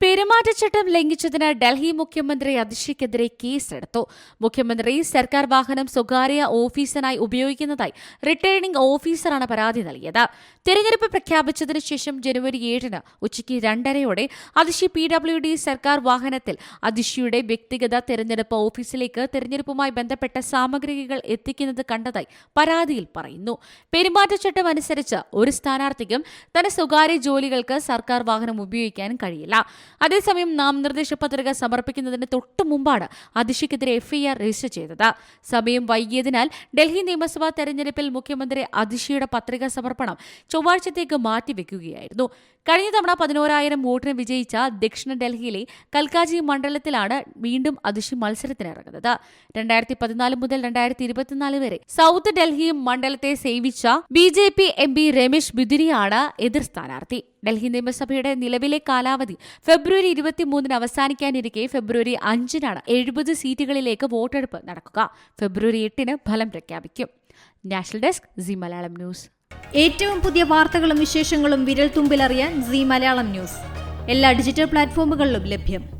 പെരുമാറ്റച്ചട്ടം ലംഘിച്ചതിന് ഡൽഹി മുഖ്യമന്ത്രി അതിഷിക്കെതിരെ കേസെടുത്തു. മുഖ്യമന്ത്രി സർക്കാർ വാഹനം സ്വകാര്യ ഓഫീസിനായി ഉപയോഗിക്കുന്നതായി റിട്ടേണിംഗ് ഓഫീസറാണ് പരാതി നൽകിയത്. തെരഞ്ഞെടുപ്പ് പ്രഖ്യാപിച്ചതിനു ശേഷം ജനുവരി ഏഴിന് ഉച്ചയ്ക്ക് രണ്ടരയോടെ അതിഷി പി ഡബ്ല്യു ഡി സർക്കാർ വാഹനത്തിൽ അതിഷിയുടെ വ്യക്തിഗത തെരഞ്ഞെടുപ്പ് ഓഫീസിലേക്ക് തെരഞ്ഞെടുപ്പുമായി ബന്ധപ്പെട്ട സാമഗ്രികൾ എത്തിക്കുന്നത് കണ്ടതായി പരാതിയിൽ പറയുന്നു. പെരുമാറ്റച്ചട്ടം അനുസരിച്ച് ഒരു സ്ഥാനാർത്ഥിക്കും തന്റെ സ്വകാര്യ ജോലികൾക്ക് സർക്കാർ വാഹനം ഉപയോഗിക്കാൻ കഴിയില്ല. അതേസമയം നാമനിർദ്ദേശ പത്രിക സമർപ്പിക്കുന്നതിന് തൊട്ടു മുമ്പാണ് അതിഷിക്കെതിരെ എഫ്ഐആർ രജിസ്റ്റർ ചെയ്തത്. സമയം വൈകിയതിനാൽ ഡൽഹി നിയമസഭാ തെരഞ്ഞെടുപ്പിൽ മുഖ്യമന്ത്രി അതിഷിയുടെ പത്രിക സമർപ്പണം ചൊവ്വാഴ്ചത്തേക്ക് മാറ്റിവെക്കുകയായിരുന്നു. കഴിഞ്ഞ തവണ പതിനോരായിരം വോട്ടിന് വിജയിച്ച ദക്ഷിണ ഡൽഹിയിലെ കൽക്കാജി മണ്ഡലത്തിലാണ് വീണ്ടും അതിഷി മത്സരത്തിനിറങ്ങുന്നത്. രണ്ടായിരത്തി പതിനാല് മുതൽ രണ്ടായിരത്തി ഇരുപത്തിനാല് വരെ സൗത്ത് ഡൽഹി മണ്ഡലത്തെ സേവിച്ച B J P M P Ramesh ബിദുരിയാണ് എതിർ സ്ഥാനാർത്ഥി. ഡൽഹി നിയമസഭയുടെ നിലവിലെ കാലാവധി ഫെബ്രുവരി ഇരുപത്തിമൂന്നിന് അവസാനിക്കാനിരിക്കെ ഫെബ്രുവരി അഞ്ചിനാണ് എഴുപത് സീറ്റുകളിലേക്ക് വോട്ടെടുപ്പ് നടക്കുക. ഫെബ്രുവരി എട്ടിന് ഫലം പ്രഖ്യാപിക്കും. National desk Zee Malayalam news. ഏറ്റവും പുതിയ വാർത്തകളും വിശേഷങ്ങളും വിരൽ തുമ്പിലറിയാൻ സി മലയാളം ന്യൂസ്. എല്ലാ ഡിജിറ്റൽ പ്ലാറ്റ്ഫോമുകളിലും ലഭ്യം.